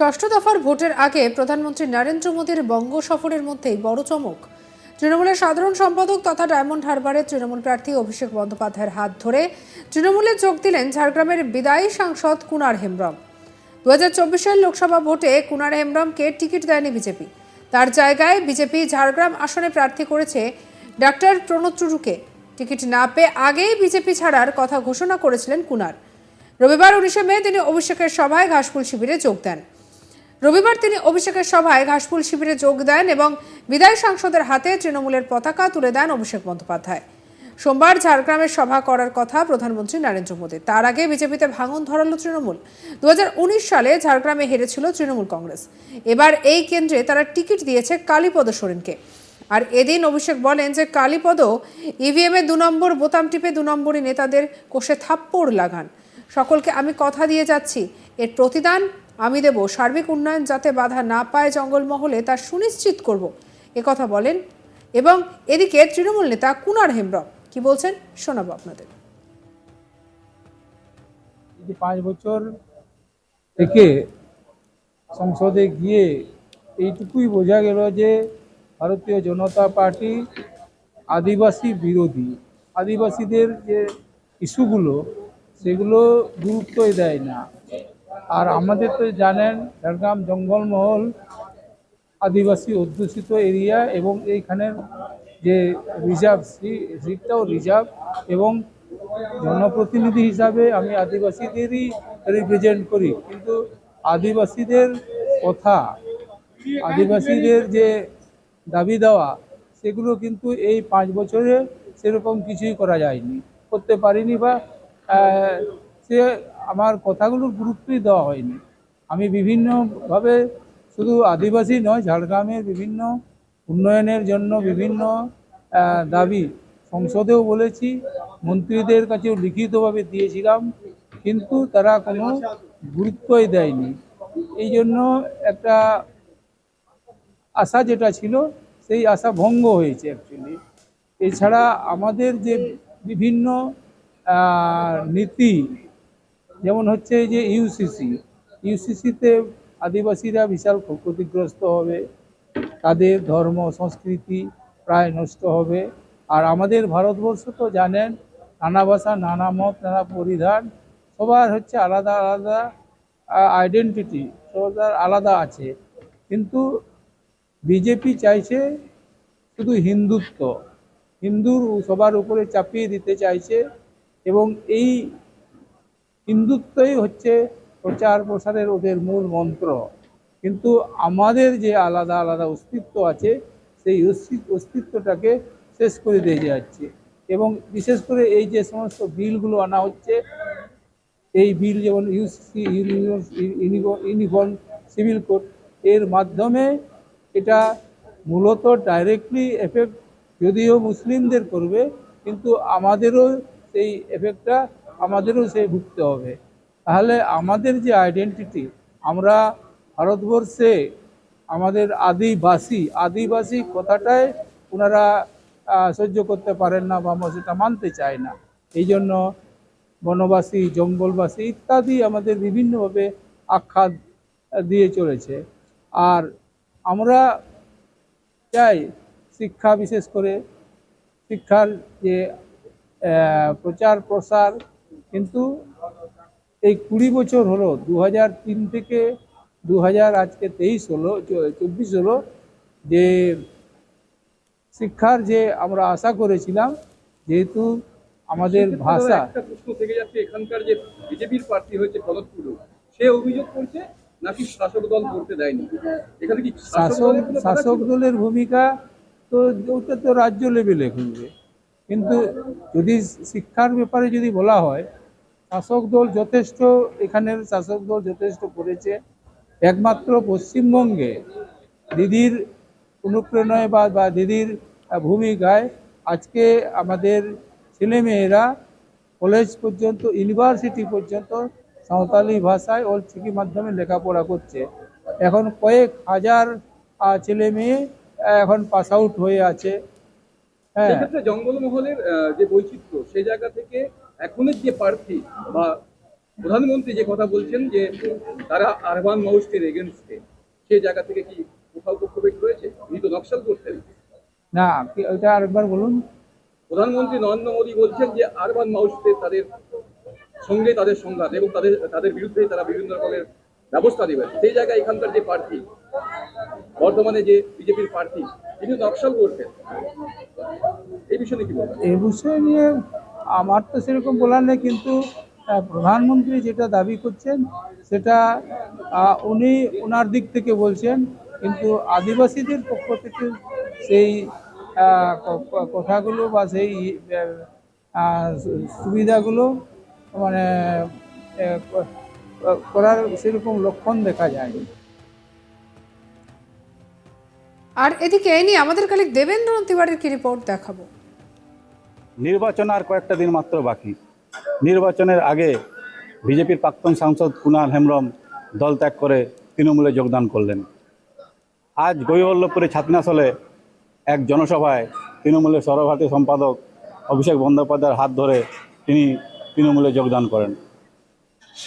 ষষ্ঠ দফার ভোটের আগে প্রধানমন্ত্রী নরেন্দ্র মোদীর বঙ্গ সফরের মধ্যেই বড় চমক। তৃণমূলের সাধারণ সম্পাদক তথা ডায়মন্ড হারবারের তৃণমূল প্রার্থী অভিষেক বন্দ্যোপাধ্যায়ের হাত ধরে তৃণমূলে যোগ দিলেন ঝাড়গ্রামের বিদায়ী সাংসদ কুনার হেমব্রম। দু হাজার চব্বিশের লোকসভা ভোটে কুনার হেমব্রমকে টিকিট দেয়নি বিজেপি। তার জায়গায় বিজেপি ঝাড়গ্রাম আসনে প্রার্থী করেছে ডাক্তার প্রণব চুরুকে। টিকিট না পেয়ে আগেই বিজেপি ছাড়ার কথা ঘোষণা করেছিলেন কুনার। রবিবার উনিশে মে তিনি অভিষেকের সভায় ঘাসফুল শিবিরে যোগ দেন। রবিবার তিনি অভিষেকের সভায় ঘাসফুল শিবিরে যোগ দেন এবং বিদায়ী সাংসদের হাতে তৃণমূলের পতাকা তুলে দেন অভিষেক বন্দ্যোপাধ্যায়। সোমবার ঝাড়গ্রামের সভা করার কথা প্রধানমন্ত্রী নরেন্দ্র মোদী। তার আগে বিজেপিতে ভাঙন ধরালো তৃণমূল। দুহাজার উনিশ সালে ঝাড়গ্রামে হেরেছিল তৃণমূল কংগ্রেস। এবার এই কেন্দ্রে তারা টিকিট দিয়েছে কালীপদ সোরেনকে। আর এদিন অভিষেক বলেন যে কালীপদ ইভিএমে দু নম্বর, বোতাম টিপে দু নম্বরই নেতাদের কোষে থাপ্পড় লাগান। সকলকে আমি কথা দিয়ে যাচ্ছি। এর প্রতিদান আমি দেব। সার্বিক উন্নয়ন যাতে বাধা না পায় জঙ্গলমহলে তা সুনিশ্চিত করব। কথা বলেন এবং এদিকে তৃণমূল নেতা কুনার হেমব্রম। কি বলছেন? শোনাবো আপনাদের। পাঁচ বছর থেকে সংসদে গিয়ে এইটুকুই বোঝা গেল যে ভারতীয় জনতা পার্টি আদিবাসী বিরোধী। আদিবাসীদের যে ইস্যুগুলো, সেগুলো গুরুত্বই দেয় না। আর আমাদের তো জানেন, ঝাড়গ্রাম জঙ্গলমহল আদিবাসী অধ্যুষিত এরিয়া এবং এইখানের যে রিজার্ভ, সি সিটটাও রিজার্ভ এবং জনপ্রতিনিধি হিসাবে আমি আদিবাসীদেরই রিপ্রেজেন্ট করি। কিন্তু আদিবাসীদের কথা, আদিবাসীদের যে দাবি দেওয়া, সেগুলো কিন্তু এই পাঁচ বছরে সেরকম কিছুই করা যায়নি। করতে পারিনি বা সে আমার কথাগুলোর গুরুত্বই দেওয়া হয়নি। আমি বিভিন্নভাবে শুধু আদিবাসী নয়, ঝাড়গ্রামের বিভিন্ন উন্নয়নের জন্য বিভিন্ন দাবি সংসদেও বলেছি, মন্ত্রীদের কাছেও লিখিতভাবে দিয়েছিলাম, কিন্তু তারা কোনো গুরুত্বই দেয়নি। এই জন্য একটা আশা যেটা ছিল, সেই আশা ভঙ্গ হয়েছে অ্যাকচুয়ালি এছাড়া আমাদের যে বিভিন্ন নীতি যেমন হচ্ছে এই যে ইউসিসি ইউসিসিতে আদিবাসীরা বিশাল ক্ষতিগ্রস্ত হবে, তাদের ধর্ম, সংস্কৃতি প্রায় নষ্ট হবে। আর আমাদের ভারতবর্ষ তো জানেন, নানা ভাষা, নানা মত, নানা পরিধান, সবার হচ্ছে আলাদা আলাদা আইডেন্টিটি সবার আলাদা আছে। কিন্তু বিজেপি চাইছে শুধু হিন্দুত্ব, হিন্দুর সবার উপরে চাপিয়ে দিতে চাইছে এবং এই হিন্দুত্বই হচ্ছে প্রচার প্রসারের ওদের মূল মন্ত্র। কিন্তু আমাদের যে আলাদা আলাদা অস্তিত্ব আছে, সেই অস্তি- অস্তিত্বটাকে শেষ করে দিয়ে যাচ্ছে। এবং বিশেষ করে এই যে সমস্ত বিলগুলো আনা হচ্ছে, এই বিল যেমন ইউসি ইউনিফর্ম সিভিল কোড, এর মাধ্যমে এটা মূলত ডাইরেক্টলি এফেক্ট যদিও মুসলিমদের করবে, কিন্তু আমাদেরও সেই এফেক্টটা আমাদেরও সে ভুগতে হবে। তাহলে আমাদের যে আইডেন্টিটি আমরা ভারতবর্ষে আমাদের আদিবাসী আদিবাসী কথাটাই ওনারা সহ্য করতে পারেন না বা সেটা মানতে চায় না। এই জন্য বনবাসী, জঙ্গলবাসী ইত্যাদি আমাদের বিভিন্নভাবে আখ্যা দিয়ে চলেছে। আর আমরা চাই শিক্ষা বিশেষ করে, শিক্ষার যে প্রচার প্রসার কিন্তু এই কুড়ি বছর হলো দু তিন থেকে দু হাজার আজকে তেইশ হলো চব্বিশ হলো যে শিক্ষার যে আমরা আশা করেছিলাম যেহেতু আমাদের ভাষা একটা প্রশ্ন থেকে যাচ্ছে এখানকার যে বিজেপির প্রার্থী হয়েছে পদক সে অভিযোগ করছে নাকি শাসক দল করতে দেয়নি? এখানে কি শাসক শাসক দলের ভূমিকা তো ওটা তো রাজ্য লেভেলে খুলবে কিন্তু যদি শিক্ষার ব্যাপারে যদি বলা হয় শাসক দল যথেষ্ট, এখানের শাসক দল যথেষ্ট করেছে। একমাত্র পশ্চিমবঙ্গে দিদির অনুপ্রেরণায় বা বা দিদির ভূমিকায় আজকে আমাদের ছেলেমেয়েরা কলেজ পর্যন্ত ইউনিভার্সিটি পর্যন্ত সাঁওতালি ভাষায় ওর চিকি মাধ্যমে লেখাপড়া করছে। এখন কয়েক হাজার ছেলে মেয়ে এখন পাস আউট হয়ে আছে। হ্যাঁ। জঙ্গলমহলের যে বৈচিত্র্য সেই জায়গা থেকে এখনের যে প্রার্থী বা প্রধানমন্ত্রী যে কথা বলছেন যে তারা আরবান মাউসের এগেনস্টে সেই জায়গা থেকে কি কোথাও পক্ষপাত রয়েছে উনি তো নকশাল করতেন। না কি- ওইটা আরেকবার বলুন। প্রধানমন্ত্রী নরেন্দ্র মোদী বলছেন যে আরবান মাউসদের তাদের সঙ্গে তাদের সংঘাত এবং তাদের তাদের বিরুদ্ধে তারা বিভিন্ন রকমের ব্যবস্থা নেবেন। সেই জায়গায় এখানকার যে প্রার্থী বর্তমানে যে বিজেপির প্রার্থী তিনি নকশাল করতেন। এই বিষয়ে কি বলবেন? এই বিষয় নিয়ে আমার তো সেরকম বলার নেই, কিন্তু প্রধানমন্ত্রী যেটা দাবি করছেন, সেটা উনি ওনার দিক থেকে বলছেন, কিন্তু আদিবাসীদের পক্ষ থেকে সেই কথাগুলো বা সেই সুবিধাগুলো মানে করার সেরকম লক্ষণ দেখা যায়নি। আর এদিকে এই নিয়ে আমাদের কালিক দেবেন্দ্র তিওয়ারির কি রিপোর্ট দেখাবো? নির্বাচন আর কয়েকটা দিন মাত্র বাকি। নির্বাচনের আগে বিজেপির প্রাক্তন সাংসদ কুণাল হেমব্রম দল ত্যাগ করে তৃণমূলে যোগদান করলেন। আজ গৈবল্লভপুরে ছাত্রীনাশলে এক জনসভায় তৃণমূলের সর্বভারতীয় সম্পাদক অভিষেক বন্দ্যোপাধ্যায়ের হাত ধরে তিনি তৃণমূলে যোগদান করেন।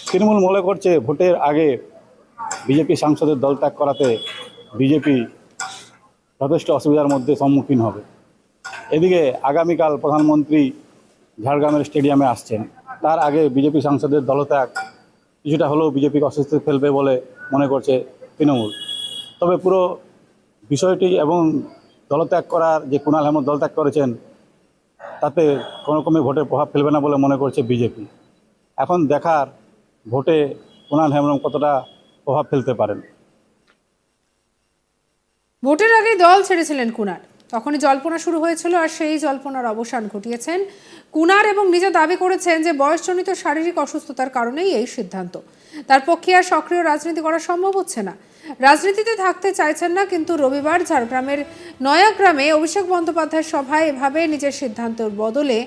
তৃণমূল মনে করছে ভোটের আগে বিজেপি সাংসদের দল ত্যাগ করাতে বিজেপি যথেষ্ট অসুবিধার মধ্যে সম্মুখীন হবে। এদিকে আগামীকাল প্রধানমন্ত্রী ঝাড়গ্রামের স্টেডিয়ামে আসছেন। তার আগে বিজেপি সাংসদের দলত্যাগ কিছুটা হলেও বিজেপিকে অস্বস্তি ফেলবে বলে মনে করছে তৃণমূল। তবে পুরো বিষয়টি এবং দলত্যাগ করার যে কুণাল হেমন্ত দলত্যাগ করেছেন, তাতে কোনো রকমই ভোটে প্রভাব ফেলবে না বলে মনে করছে বিজেপি। এখন দেখার ভোটে কুণাল হেমব্রম কতটা প্রভাব ফেলতে পারেন? ভোটের আগেই দল ছেড়েছিলেন কুনার তখনই জল্পনা শুরু হয়েছিল আর সেই জল্পনার অবসান ঘটিয়েছেন কুনার এবং নিজে দাবি করেছেন যে বয়সজনিত শারীরিক অসুস্থতার কারণেই এই সিদ্ধান্ত। তার পক্ষে আর সক্রিয় রাজনীতি করা সম্ভব হচ্ছে না। রাজনীতিতে থাকতে চাইছেন না, কিন্তু রবিবার ঝাড়গ্রামের নয়াগ্রামে অভিষেক বন্দ্যোপাধ্যায়ের সভায় এভাবে নিজের সিদ্ধান্তের বদলে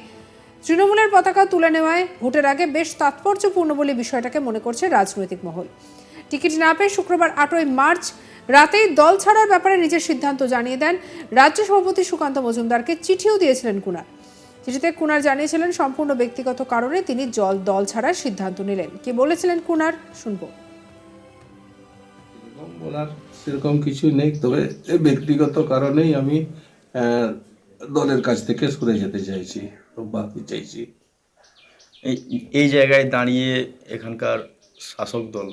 তৃণমূলের পতাকা তুলে নেওয়ায় ভোটের আগে বেশ তাৎপর্যপূর্ণ বলে বিষয়টাকে মনে করছে রাজনৈতিক মহল। টিকিট না পেয়ে শুক্রবার আটই মার্চ রাতেই দল ছাড়ার ব্যাপারে নিজের সিদ্ধান্ত জানিয়ে দেন রাজ্য সভাপতি সুকান্ত মজুমদারকে চিঠিও দিয়েছিলেন কুনার। চিঠিতে কুনার জানিয়েছিলেন সম্পূর্ণ ব্যক্তিগত কারণে তিনি জল দল ছাড়ার সিদ্ধান্ত নিলেন। কি বলেছিলেন কুনার? শুনব। এরকম বলার সেরকম কিছু নেই তবে ব্যক্তিগত কারণেই আমি দলের কাছ থেকে সরে যেতে চাইছি বাকি চাইছি। এই এই জায়গায় দাঁড়িয়ে এখানকার শাসক দল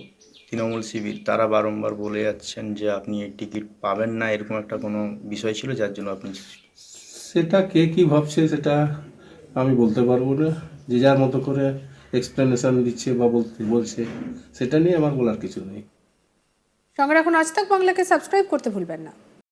তৃণমূল শিবির তারা বারংবার বলে যাচ্ছেন যে আপনি এই টিকিট পাবেন না এরকম একটা কোনো বিষয় ছিল যার জন্য আপনি সেটা কে কি ভাবছে সেটা আমি বলতে পারব না। যে যার মতো করে এক্সপ্লেনেশন দিচ্ছে বা বলতে বলছে সেটা নিয়ে আমার বলার কিছু নেই। সঙ্গে এখন আজ তাক বাংলাকে সাবস্ক্রাইব করতে ভুলবেন না।